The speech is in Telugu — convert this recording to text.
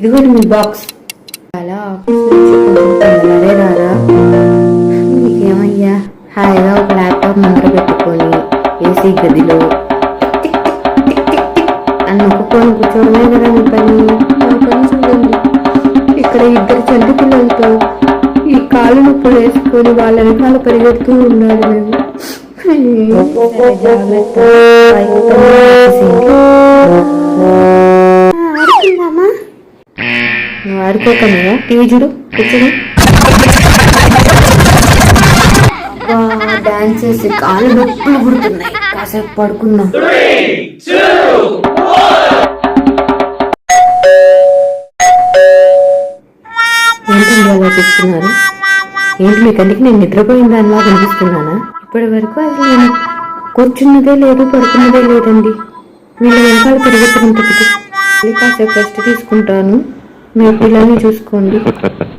ఇదిగోండి మీ బాక్స్ అలా రారా మీకేమయ్యా హాయిగా ఒక ల్యాప్టాప్ ముందర పెట్టుకొని ఏసీ గదిలో అని నొక్కుకొని కూర్చోవడమే కదా మీ పని. చూడండి. ఇక్కడ ఇద్దరు చంటి పిల్లలతో ఈ కాలు నొప్పులు వేసుకొని వాళ్ళ వెనకాల పరిగెడుతూ ఉన్నారు. సరే, జాగ్రత్త. నువ్వు ఆడుకోకనయ్యా టీవీ చూడు కూర్చొని. డాన్స్ చేసి కాళ్ళు నొప్పులు పుడుతున్నాయి కాసేపు పడుకుందాం. ఏంటండి అలా చూస్తున్నారు ఏంటి మీ కంటికి నేను నిద్రపోయిన దానిలా కనిపిస్తున్నానా ఇప్పటి వరకు అసలు నేను కూర్చున్నదే లేదు పడుకున్నదే లేదండి. వీళ్ళ వెనకాల పరిగెత్తడం తప్పితే కాసేపు రెస్ట్ తీసుకుంటాను. మీ పిల్లల్ని చూసుకోండి.